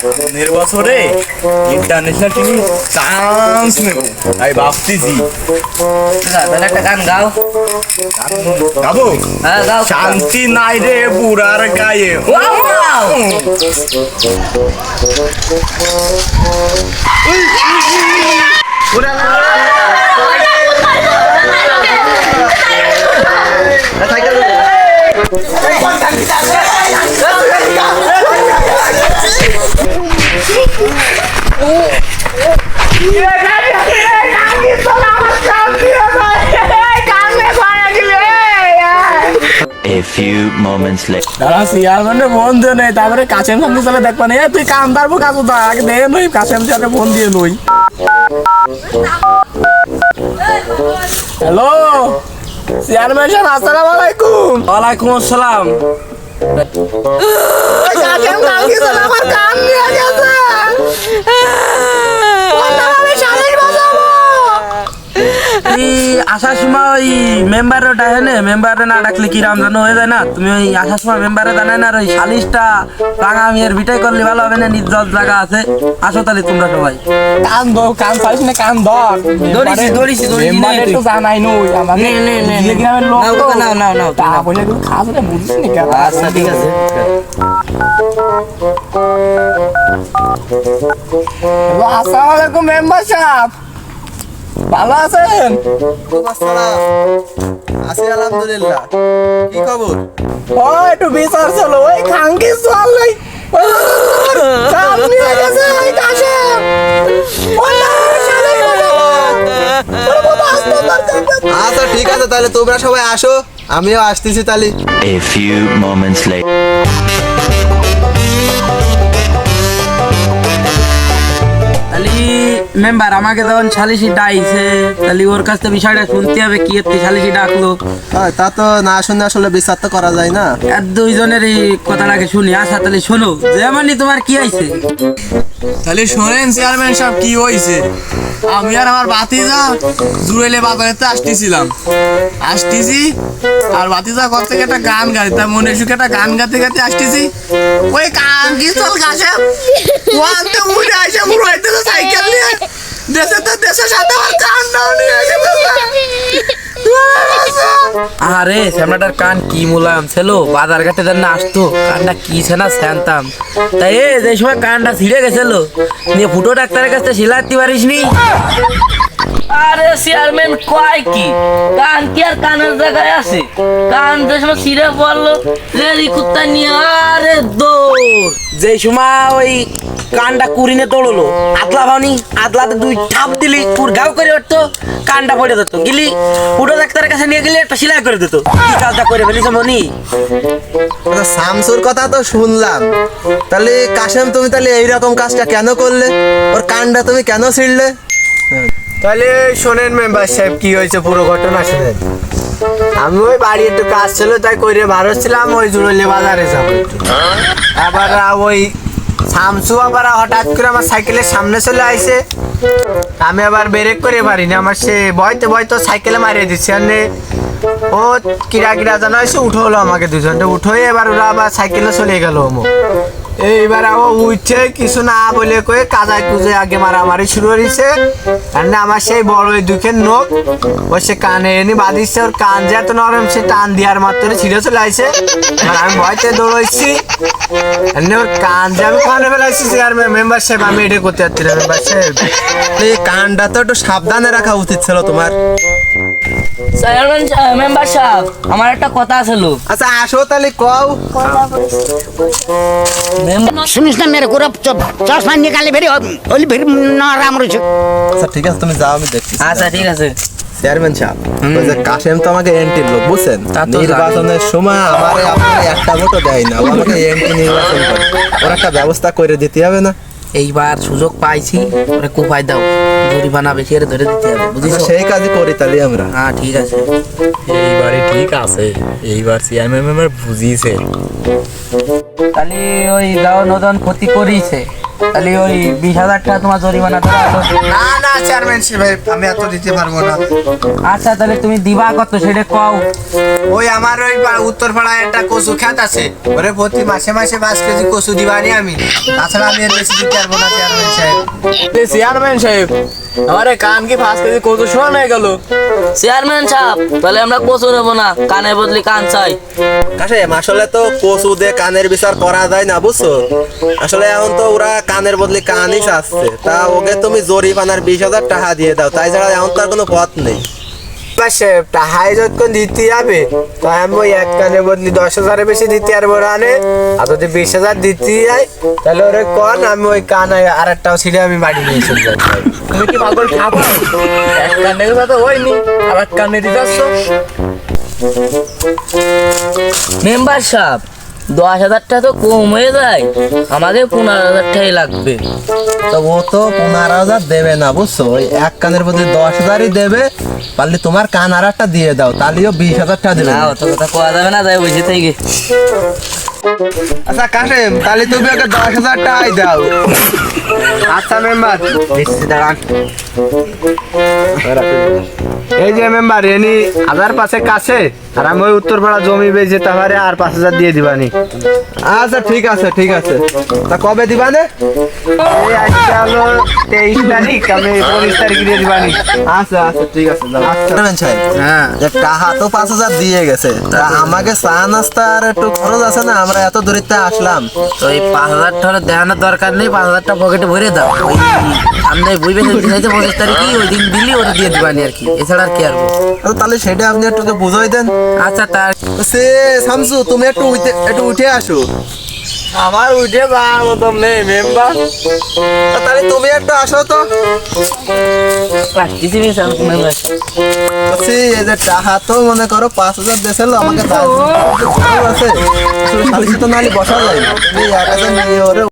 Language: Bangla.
সামনের বছরে ইন্টারন্যাশনাল টিভি চান্স নেব তাই ভাবতেছি তাহলে একটা গান গাও গাবো হ্যাঁ গাও শান্তি নাই রে বুড়ার গায়ে Wow, A few moments later. দাদা সিয়ার মানে ফোন দিয়ে নেই তারপরে কাছেম সামনে চলে দেখবা না তুই কাম তারপর কাকু দা আগে দে নই কাছেম সাথে ফোন দিয়ে নই। হ্যালো? চেয়ারম্যান সাহেব আসসালামু আলাইকুম। ওয়ালাইকুম আসসালাম। কাছেম কালকে চলে আমার কান নিয়ে গেছে। আসার সময় ওই মেম্বারে ডাকে নে মেম্বারে না ডাকলে কি রাম জানো হয়ে যায় না তুমি ওই আসার সময় মেম্বারে জানাই না ওই সালিশটা রাঙা মেয়ের বিটাই করলে ভালো হবে না নির্জল জায়গা আছে আসো তাহলে তোমরা সবাই কান দো কান পাইছ না কান ধর ধরিছি, ধরিছি, ধরিছি, নে। তো জানাই নই আমাকে নে, নে, নে, নে। গ্রামের লোক। নাও, নাও, নাও, তা। বলে খাস না বুঝিস না আচ্ছা ঠিক আছে আসসালামু আলাইকুম মেম্বার সাহেব। ভালো আছেন? আছি আলহামদুলিল্লাহ। কি খবর? ও একটু বিচার চলো। ওই খাঙ্কি চল ওই গেছে আচ্ছা ঠিক আছে তাহলে তোমরা সবাই আসো। আমিও আসতেছি তাহলে। A few moments later. Member আমাকে যখন সালিশি ডাইছে। তাহলে ওর কাছ থেকে বিষয়টা শুনতে হবে কি এতে সালিশি ডাকলো। হয় তা তো না শুনে আসলে বিচার তো করা যায় না। আর দুইজনের এই কথাটাকে শুনি। আচ্ছা তাহলে শোনো যেমনই তোমার কি আইছে তাহলে শোনেন চেয়ারম্যান সাহেব কি হয়েছে আমি আর আমার বাতিজা জুড়েলে বাজারেতে আসতেছিলাম। আসতেছি আর বাতিজা কত থেকে একটা গান গাই তা মনে সুখে একটা গান গাতে গাতে আসতেছি। ওই কান কি চল গাছে ওয়ানতে উঠে আসে পুরো সাইকেল নিয়ে। দেশে তো দেশের সাথে আমার কান নাও নিয়ে গেছে আরে শ্যামলাটার কান কি মোলায়াম ছিল? বাজার ঘাটে যেন না আসতো কানটা কি না স্যানতাম। তাই এ যে সময় কানটা ছিঁড়ে গেছিল নিয়ে ফুটো ডাক্তারের কাছে সিলাতে পারিস নি আরে চেয়ারম্যান কয় কি? কান কি আর কানের জায়গায় আছে? কান যে সময় ছিঁড়ে পড়ল রেলি কুত্তা নিয়ে আরে দৌড়। যে সময় ওই কানটা কুড়িনে তোড়লো আদলা ভানি আদলাতে দুই ঠাপ দিলি পুর গাও করে উঠতো কানটা পড়ে যেত গিলি ফুটো ডাক্তারের কাছে নিয়ে গেলে একটা সেলাই করে দিত। কি কাজটা করে ফেলিস মনি। আচ্ছা, শামসুর কথা তো শুনলাম। তাহলে কাশেম তুমি তাহলে এইরকম কাজটা কেন করলে? ওর কানটা তুমি কেন ছিঁড়লে? তাহলে শোনেন মেম্বার সাহেব কি হয়েছে পুরো ঘটনা শুনেন। আমি ওই বাড়ি একটু কাজ ছিল তাই করে বার হচ্ছিলাম ওই জুড়লে বাজারে যাব আবার ওই শামসু আবার হঠাৎ করে আমার সাইকেলের সামনে চলে আইছে। আমি আবার ব্রেক করে পারিনি, আমার সে বয়তে বয়তো সাইকেলে মারিয়ে দিচ্ছে ও কিরা কিরা জানা হয়েছে উঠো হলো আমাকে দুজনটা উঠোই এবার ওরা আবার সাইকেলে চলে গেল ওমো এইবার ও উঠছে কিছু না বলে কয়ে কাজায় কুজে আগে মারামারি শুরু হয়েছে আর আমার সেই বড় ওই দুঃখের নোক ও সে কানে এনে বাঁধিচ্ছে ওর কান যে এত নরম, সে টান দেওয়ার মাত্র ছিঁড়ে চলে আইছে। আমি ভয়তে দৌড়াইছি। এমনি ওর কান যে আমি কানে ফেলাইছি আর মেম্বার সাহেব আমি এটা করতে যাচ্ছি না মেম্বার সাহেব এই কানটা তো একটু সাবধানে রাখা উচিত ছিল তোমার। চেয়ারম্যান মেম্বার সাহেব আমার একটা কথা ছিল আচ্ছা আসো তাহলে কও। শুনিস না মেরে চশমা নিকালে বেরি ওলি বেরি নরাম রয়েছে। আচ্ছা ঠিক আছে তুমি যাও আমি দেখছি। আচ্ছা ঠিক আছে। চেয়ারম্যান সাহেব ওই কাশেম তো আমাকে এন্ট্রির লোক বুঝছেন? নির্বাচনের সময় আমারে আপনার একটা ভোটও দেয় না আমাকে এন্ট্রি নির্বাচন করে। ওর একটা ব্যবস্থা করে দিতে হবে না? এইবার সুযোগ পাইছি ওরে কোপাই দাও। জরিমানা বেশি করে ধরে দিতে হবে বুঝিস? আচ্ছা, সেই কাজই করি তাহলে আমরা। হ্যাঁ ঠিক আছে। এইবারে ঠিক আছে। এইবার চেয়ারম্যান আমার বুঝিয়েছে। তাহলে ওই দাও নদন ক্ষতি করিছে তাহলে ওই বিশ হাজার টাকা তোমার জরিমানা না না চেয়ারম্যান সাহেব আমি এত দিতে পারব না। আচ্ছা তাহলে তুমি দিবা কত সেটা কও। ওই আমার ওই উত্তর পাড়ায় একটা কচু খ্যাত আছে। ওরে প্রতি মাসে মাসে পাঁচ কেজি কচু দিবানি আমি। তাছাড়া আমি এর বেশি দিতে পারব না চেয়ারম্যান সাহেব। চেয়ারম্যান সাহেব আমার কান কি ফাঁস কেজি কত শোনা হয়ে গেল? চেয়ারম্যান সাহেব তাহলে আমরা কচু নেব না কানের বদলি কান চাই। কাশেম আসলে তো কচু দিয়ে কানের বিচার করা যায় না বুঝছ? আসলে এখন তো ওরা কানের বদলি কানই চাচ্ছে। তা ওকে তুমি জরিমানার বিশ হাজার টাকা দিয়ে দাও তাই ছাড়া এখন তো আর কোনো পথ নেই। টাহাই যতক্ষণ দিতে যাবে তো আমি এক কানের বদলি দশ হাজারের বেশি দিতে পারব রানে। আর যদি বিশ হাজার দিতে যাই, তাহলে ওরে কন, আমি ওই কান আর একটাও ছিঁড়ে আমি বাড়ি নিয়ে চলে যাব। তুমি কি পাগল খাব এক কানে কথা হয়নি আর এক কানে দিতে মেম্বার সাহেব দশ হাজারটা তো কম হয়ে যায়। আমাকে পনেরো হাজারটাই লাগবে। তো ও তো পনেরো হাজার দেবে না বুঝছ? ওই এক কানের প্রতি দশ হাজারই দেবে পারলে তোমার কান আর একটা দিয়ে দাও তাহলেও বিশ হাজার টাকা দেবে। না অত কথা কোয়া যাবে না যাই বুঝি থেকে। আচ্ছা কাশেম তাহলে তুমি ওকে দশ হাজার টাকাই দাও। আচ্ছা মেম্বার দাঁড়ান এই যে মেম্বার এনি হাজার পাশে কাছে আর আমি ওই উত্তরপাড়া জমি বেচে তাহলে আর পাঁচ হাজার দিয়ে দিবানি। আচ্ছা ঠিক আছে ঠিক আছে। তা কবে দিবানে? এই আজকে হলো তেইশ তারিখ আমি পঁচিশ তারিখ দিয়ে দিবানি। আচ্ছা আচ্ছা ঠিক আছে হ্যাঁ। টাকা তো পাঁচ হাজার দিয়ে গেছে তা আমাকে চা নাস্তার একটু খরচ আছে না আমরা এত দূরিতে আসলাম তো এই পাঁচ হাজার টাকা দেওয়ানোর দরকার নেই পাঁচ হাজার টাকা পকেটে ভরে দাও। ওই সামনে বুঝবে দিনাইতে পঁচিশ তারিখে ওই দিন দিলি ওটা দিয়ে দিবানি আর কি। এছাড়া আর কি আর তাহলে সেটা আপনি একটু বুঝাই দেন। আচ্ছা তার সে শামসু তুমি একটু উঠে একটু উঠে আসো। আমার উঠে যাওয়ার মতন নেই মেম্বার তাহলে তুমি একটু আসো তো। রাখতেছি মেম্বার বলছি, এই যে টাকা তো মনে করো পাঁচ হাজার দেশেল আমাকে আছে। তো নালি বসা যায় না। এক হাজার নিয়ে ওরে